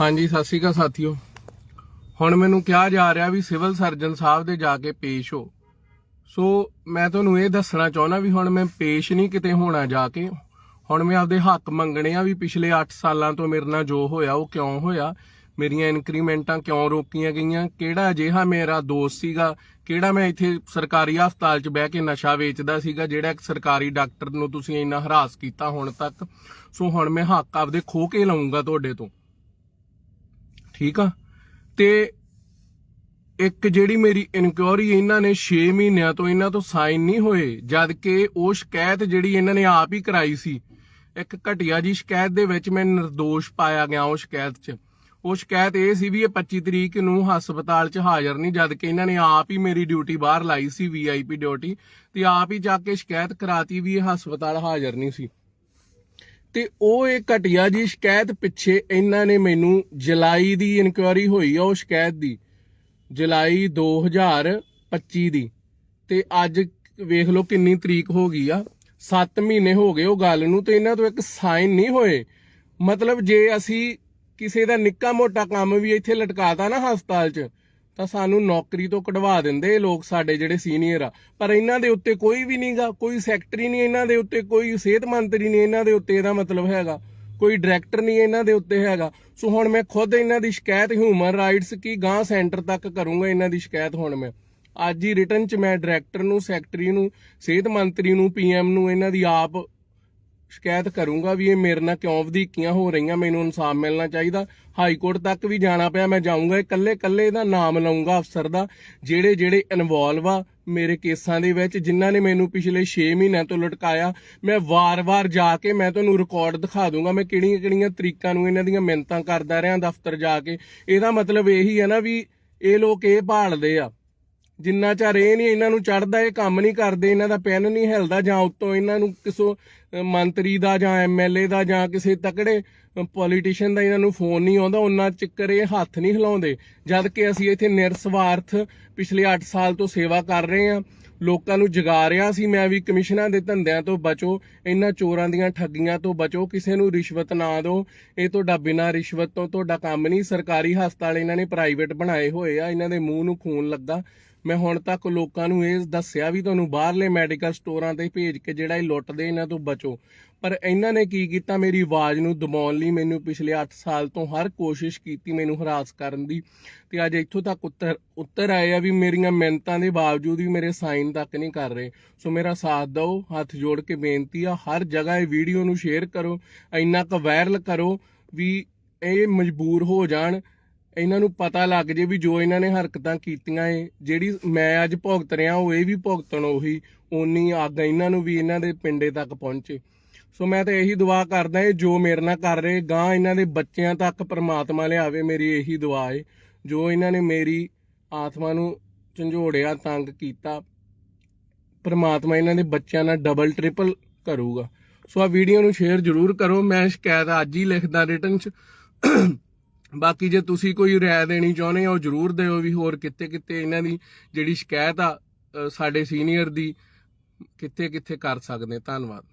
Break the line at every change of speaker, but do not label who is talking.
ਹਾਂਜੀ, ਸਤਿ ਸ਼੍ਰੀ ਅਕਾਲ ਸਾਥੀਓ। ਹੁਣ ਮੈਨੂੰ ਕਿਹਾ ਜਾ ਰਿਹਾ ਵੀ ਸਿਵਲ ਸਰਜਨ ਸਾਹਿਬ ਦੇ ਜਾ ਕੇ ਪੇਸ਼ ਹੋ। ਸੋ ਮੈਂ ਤੁਹਾਨੂੰ ਇਹ ਦੱਸਣਾ ਚਾਹੁੰਦਾ ਵੀ ਹੁਣ ਮੈਂ ਪੇਸ਼ ਨਹੀਂ ਕਿਤੇ ਹੋਣਾ ਜਾ ਕੇ। ਹੁਣ ਮੈਂ ਆਪਦੇ ਹੱਕ ਮੰਗਣੇ ਆ ਵੀ ਪਿਛਲੇ 8 ਸਾਲਾਂ ਤੋਂ ਮੇਰੇ ਨਾਲ ਜੋ ਹੋਇਆ, ਉਹ ਕਿਉਂ ਹੋਇਆ? ਮੇਰੀਆਂ ਇਨਕਰੀਮੈਂਟਾਂ ਕਿਉਂ ਰੋਕੀਆਂ ਗਈਆਂ? ਕਿਹੜਾ ਅਜਿਹਾ ਮੇਰਾ ਦੋਸਤ ਸੀਗਾ? ਕਿਹੜਾ ਮੈਂ ਇੱਥੇ ਸਰਕਾਰੀ ਹਸਪਤਾਲ 'ਚ ਬਹਿ ਕੇ ਨਸ਼ਾ ਵੇਚਦਾ ਸੀਗਾ, ਜਿਹੜਾ ਇੱਕ ਸਰਕਾਰੀ ਡਾਕਟਰ ਨੂੰ ਤੁਸੀਂ ਇੰਨਾ ਹਰਾਸ ਕੀਤਾ ਹੁਣ ਤੱਕ? ਸੋ ਹੁਣ ਮੈਂ ਹੱਕ ਆਪਦੇ ਖੋ ਕੇ ਲਾਉਂਗਾ ਤੁਹਾਡੇ ਤੋਂ। ਠੀਕ ਆ? ਤੇ ਇੱਕ ਜਿਹੜੀ ਮੇਰੀ ਇਨਕੁਆਰੀ ਇਹਨਾਂ ਨੇ 6 ਮਹੀਨਿਆਂ ਤੋਂ ਇਹਨਾਂ ਤੋਂ ਸਾਈਨ ਨਹੀਂ ਹੋਏ, ਜਦ ਕਿ ਉਹ ਸ਼ਿਕਾਇਤ ਜਿਹੜੀ ਇਹਨਾਂ ਨੇ ਆਪ ਹੀ ਕਰਾਈ ਸੀ, ਇੱਕ ਘਟੀਆ ਜੀ ਸ਼ਿਕਾਇਤ ਦੇ ਵਿੱਚ ਮੈਂ નિર્ਦੋਸ਼ ਪਾਇਆ ਗਿਆ ਉਹ ਸ਼ਿਕਾਇਤ 'ਚ। ਉਹ ਸ਼ਿਕਾਇਤ ਇਹ ਸੀ ਵੀ ਇਹ 25 ਤਰੀਕ ਨੂੰ ਹਸਪਤਾਲ 'ਚ ਹਾਜ਼ਰ ਨਹੀਂ, ਜਦ ਕਿ ਇਹਨਾਂ ਨੇ ਆਪ ਹੀ ਮੇਰੀ ਡਿਊਟੀ ਬਾਹਰ ਲਾਈ ਸੀ ਵੀਆਈਪੀ ਡਿਊਟੀ ਤੇ ਆਪ ਹੀ ਜਾ ਕੇ ਸ਼ਿਕਾਇਤ ਕਰਾਤੀ ਵੀ ਇਹ ਹਸਪਤਾਲ ਹਾਜ਼ਰ ਨਹੀਂ ਸੀ। ਤੇ ਉਹ ਇਹ ਘਟਿਆ ਜੀ ਸ਼ਿਕਾਇਤ ਪਿੱਛੇ ਇਹਨਾਂ ਨੇ ਮੈਨੂੰ ਜੁਲਾਈ ਦੀ ਇਨਕੁਆਇਰੀ ਹੋਈ ਆ ਉਹ ਸ਼ਿਕਾਇਤ ਦੀ, ਜੁਲਾਈ 2025 ਦੀ। ਤੇ ਅੱਜ ਵੇਖ ਲਓ ਕਿੰਨੀ ਤਰੀਕ ਹੋ ਗਈ ਆ 7 ਮਹੀਨੇ ਹੋ ਗਏ ਉਹ ਗੱਲ ਨੂੰ ਤੇ ਇਹਨਾਂ ਤੋਂ ਇੱਕ ਸਾਈਨ ਨਹੀਂ ਹੋਏ। ਮਤਲਬ ਜੇ ਅਸੀਂ ਕਿਸੇ ਦਾ ਨਿੱਕਾ ਮੋਟਾ ਕੰਮ ਵੀ ਇੱਥੇ ਲਟਕਾਤਾ ਨਾ ਹਸਪਤਾਲ 'ਚ ਤਾਂ ਸਾਨੂੰ ਨੌਕਰੀ ਤੋਂ ਕਢਵਾ ਦਿੰਦੇ ਇਹ ਲੋਕ ਸਾਡੇ ਜਿਹੜੇ ਸੀਨੀਅਰ ਆ। ਪਰ ਇਹਨਾਂ ਦੇ ਉੱਤੇ ਕੋਈ ਵੀ ਨਹੀਂਗਾ ਕੋਈ ਸੈਕਟਰੀ ਨਹੀਂ ਇਹਨਾਂ ਦੇ ਉੱਤੇ, ਕੋਈ ਸਿਹਤ ਮੰਤਰੀ ਨਹੀਂ ਇਹਨਾਂ ਦੇ ਉੱਤੇ ਇਹਦਾ ਮਤਲਬ ਹੈਗਾ। ਕੋਈ ਡਾਇਰੈਕਟਰ ਨਹੀਂ ਇਹਨਾਂ ਦੇ ਉੱਤੇ ਹੈਗਾ। ਸੋ ਹੁਣ ਮੈਂ ਖੁਦ ਇਹਨਾਂ ਦੀ ਸ਼ਿਕਾਇਤ ਹਿਊਮਨ ਰਾਈਟਸ ਕੀ ਗਾਂ ਸੈਂਟਰ ਤੱਕ ਕਰੂੰਗਾ ਇਹਨਾਂ ਦੀ ਸ਼ਿਕਾਇਤ ਹੁਣ ਮੈਂ। ਅੱਜ ਹੀ ਰਿਟਰਨ ਚ ਮੈਂ ਡਾਇਰੈਕਟਰ ਨੂੰ ਸੈਕਟਰੀ ਨੂੰ, ਸਿਹਤ ਮੰਤਰੀ ਨੂੰ ਪੀਐਮ ਨੂੰ, ਇਹਨਾਂ ਦੀ ਆਪ ਸ਼ਿਕਾਇਤ ਕਰੂੰਗਾ ਵੀ ਇਹ ਮੇਰੇ ਨਾਲ ਕਿਉਂ ਵਧੀਕੀਆਂ ਹੋ ਰਹੀਆਂ, ਮੈਨੂੰ ਇਨਸਾਫ ਮਿਲਣਾ ਚਾਹੀਦਾ। ਹਾਈ ਕੋਰਟ ਤੱਕ ਵੀ ਜਾਣਾ ਪਿਆ, ਮੈਂ ਜਾਊਂਗਾ ਇਕੱਲੇ ਇਕੱਲੇ ਦਾ ਨਾਮ ਲਵਾਂਗਾ ਅਫਸਰ ਦਾ। ਜਿਹੜੇ ਜਿਹੜੇ ਇਨਵੋਲਵ ਆ ਮੇਰੇ ਕੇਸਾਂ ਦੇ ਵਿੱਚ, ਜਿਨ੍ਹਾਂ ਨੇ ਮੈਨੂੰ ਪਿਛਲੇ 6 ਮਹੀਨਿਆਂ ਤੋਂ ਲਟਕਾਇਆ, ਮੈਂ ਵਾਰ-ਵਾਰ ਜਾ ਕੇ ਮੈਂ ਤੁਹਾਨੂੰ ਰਿਕਾਰਡ ਦਿਖਾ ਦੂੰਗਾ, ਮੈਂ ਕਿਹੜੀਆਂ-ਕਿਹੜੀਆਂ ਤਰੀਕਾਂ ਨੂੰ ਇਹਨਾਂ ਦੀਆਂ ਮਿਹਨਤਾਂ ਕਰਦਾ ਰਿਹਾ ਦਫ਼ਤਰ ਜਾ ਕੇ। ਇਹਦਾ ਮਤਲਬ ਇਹੀ ਹੈ ਨਾ ਵੀ ਇਹ ਲੋਕ ਇਹ ਭਾਲਦੇ ਆ। ਜਿੰਨਾ ਚਿਰ ਇਹ ਨਹੀਂ ਇਹਨਾਂ ਨੂੰ ਚੜਦਾ ਇਹ ਕੰਮ ਨਹੀਂ ਕਰਦੇ, ਇਹਨਾਂ ਦਾ ਪੈਨ ਨਹੀਂ ਹਿਲਦਾ ਜਾਂ ਉੱਤੋਂ ਇਹਨਾਂ ਨੂੰ ਕਿਸੇ ਮੰਤਰੀ ਦਾ ਜਾਂ ਐਮਐਲਏ ਦਾ ਜਾਂ ਕਿਸੇ ਤਕੜੇ ਪੋਲੀਟੀਸ਼ੀਅਨ ਦਾ ਇਹਨਾਂ ਨੂੰ ਫੋਨ ਨਹੀਂ ਆਉਂਦਾ, ਉਹਨਾਂ ਚੱਕਰ ਇਹ ਹੱਥ ਨਹੀਂ ਹਿਲਾਉਂਦੇ। ਜਦ ਕਿ ਅਸੀਂ ਇੱਥੇ ਨਿਰਸਵਾਰਥ ਪਿਛਲੇ 8 ਸਾਲ ਤੋਂ ਸੇਵਾ ਕਰ ਰਹੇ ਹਾਂ, ਲੋਕਾਂ ਨੂੰ ਜਗਾ ਰਿਹਾ ਸੀ ਮੈਂ ਵੀ ਕਮਿਸ਼ਨਾਂ ਦੇ ਧੰਦਿਆਂ ਤੋਂ ਬਚੋ, ਇਹਨਾਂ ਚੋਰਾਂ ਦੀਆਂ ਠੱਗੀਆਂ ਤੋਂ ਬਚੋ, ਕਿਸੇ ਨੂੰ ਰਿਸ਼ਵਤ ਨਾ ਦਿਓ। ਇਹ ਤੁਹਾਡਾ ਬਿਨਾਂ ਰਿਸ਼ਵਤ ਤੋਂ ਤੁਹਾਡਾ ਕੰਮ ਨਹੀਂ, ਸਰਕਾਰੀ ਹਸਪਤਾਲ ਇਹਨਾਂ ਨੇ ਪ੍ਰਾਈਵੇਟ ਬਣਾਏ ਹੋਏ ਆ, ਇਹਨਾਂ ਦੇ ਮੂੰਹ ਨੂੰ ਖੂਨ ਲੱਗਾ। ਮੈਂ ਹੁਣ ਤੱਕ ਲੋਕਾਂ ਨੂੰ ਇਹ ਦੱਸਿਆ ਵੀ ਤੁਹਾਨੂੰ ਬਾਹਰਲੇ ਮੈਡੀਕਲ ਸਟੋਰਾਂ ਤੇ ਭੇਜ ਕੇ ਜਿਹੜਾ ਇਹ ਲੁੱਟਦੇ ਇਹਨਾਂ ਤੋਂ ਬਚੋ। ਪਰ ਇਹਨਾਂ ਨੇ ਕੀ ਕੀਤਾ? ਮੇਰੀ ਆਵਾਜ਼ ਨੂੰ ਦਬਾਉਣ ਲਈ ਮੈਨੂੰ ਪਿਛਲੇ 8 ਸਾਲ ਤੋਂ ਹਰ ਕੋਸ਼ਿਸ਼ ਕੀਤੀ ਮੈਨੂੰ ਹਰਾਸ ਕਰਨ ਦੀ। ਤੇ ਅੱਜ ਇੱਥੋਂ ਤੱਕ ਉੱਤਰ ਉੱਤਰ ਆਏ ਆ ਵੀ ਮੇਰੀਆਂ ਮਿਹਨਤਾਂ ਦੇ ਬਾਵਜੂਦ ਵੀ ਮੇਰੇ ਸਾਈਨ ਤੱਕ ਨਹੀਂ ਕਰ ਰਹੇ। ਸੋ ਮੇਰਾ ਸਾਥ ਦਿਓ, ਹੱਥ ਜੋੜ ਕੇ ਬੇਨਤੀ ਆ, ਹਰ ਜਗ੍ਹਾ ਇਹ ਵੀਡੀਓ ਨੂੰ ਸ਼ੇਅਰ ਕਰੋ, ਇੰਨਾ ਕੁ ਵਾਇਰਲ ਕਰੋ ਵੀ ਇਹ ਮਜਬੂਰ ਹੋ ਜਾਣ। ਇਹਨਾਂ ਨੂੰ ਪਤਾ ਲੱਗ ਜੇ ਵੀ ਜੋ ਇਹਨਾਂ ਨੇ ਹਰਕਤਾਂ ਕੀਤੀਆਂ ਏ, ਜਿਹੜੀ ਮੈਂ ਅੱਜ ਭੁਗਤ ਰਿਹਾ, ਉਹ ਇਹ ਵੀ ਭੁਗਤਣ ਉਹੀ, ਓਨੀ ਅੱਗ ਇਹਨਾਂ ਨੂੰ ਵੀ ਇਹਨਾਂ ਦੇ ਪਿੰਡੇ ਤੱਕ ਪਹੁੰਚੇ। ਸੋ ਮੈਂ ਤਾਂ ਇਹੀ ਦੁਆ ਕਰਦਾ ਏ, ਜੋ ਮੇਰੇ ਨਾਲ ਕਰ ਰਹੇ ਗਾਂ ਇਹਨਾਂ ਦੇ ਬੱਚਿਆਂ ਤੱਕ ਪ੍ਰਮਾਤਮਾ ਲਿਆਵੇ, ਮੇਰੀ ਇਹੀ ਦੁਆ ਏ। ਜੋ ਇਹਨਾਂ ਨੇ ਮੇਰੀ ਆਤਮਾ ਨੂੰ ਝੰਜੋੜਿਆ, ਤੰਗ ਕੀਤਾ, ਪ੍ਰਮਾਤਮਾ ਇਹਨਾਂ ਦੇ ਬੱਚਿਆਂ ਨਾਲ ਡਬਲ ਟ੍ਰਿਪਲ ਕਰੂਗਾ। ਸੋ ਆ ਵੀਡੀਓ ਨੂੰ ਸ਼ੇਅਰ ਜ਼ਰੂਰ ਕਰੋ, ਮੈਂ ਸ਼ਿਕਾਇਤ ਅੱਜ ਹੀ ਲਿਖਦਾ ਰਿਟਨ ਚ। ਬਾਕੀ ਜੇ ਤੁਸੀਂ ਕੋਈ ਰਾਏ ਦੇਣੀ ਚਾਹੁੰਦੇ ਹੋ ਜਰੂਰ ਦਿਓ ਵੀ ਹੋਰ ਕਿੱਥੇ ਕਿੱਥੇ ਇਹਨਾਂ ਦੀ ਜਿਹੜੀ ਸ਼ਿਕਾਇਤ ਆ ਸਾਡੇ ਸੀਨੀਅਰ ਦੀ ਕਿੱਥੇ ਕਿੱਥੇ ਕਰ ਸਕਦੇ ਧੰਨਵਾਦ।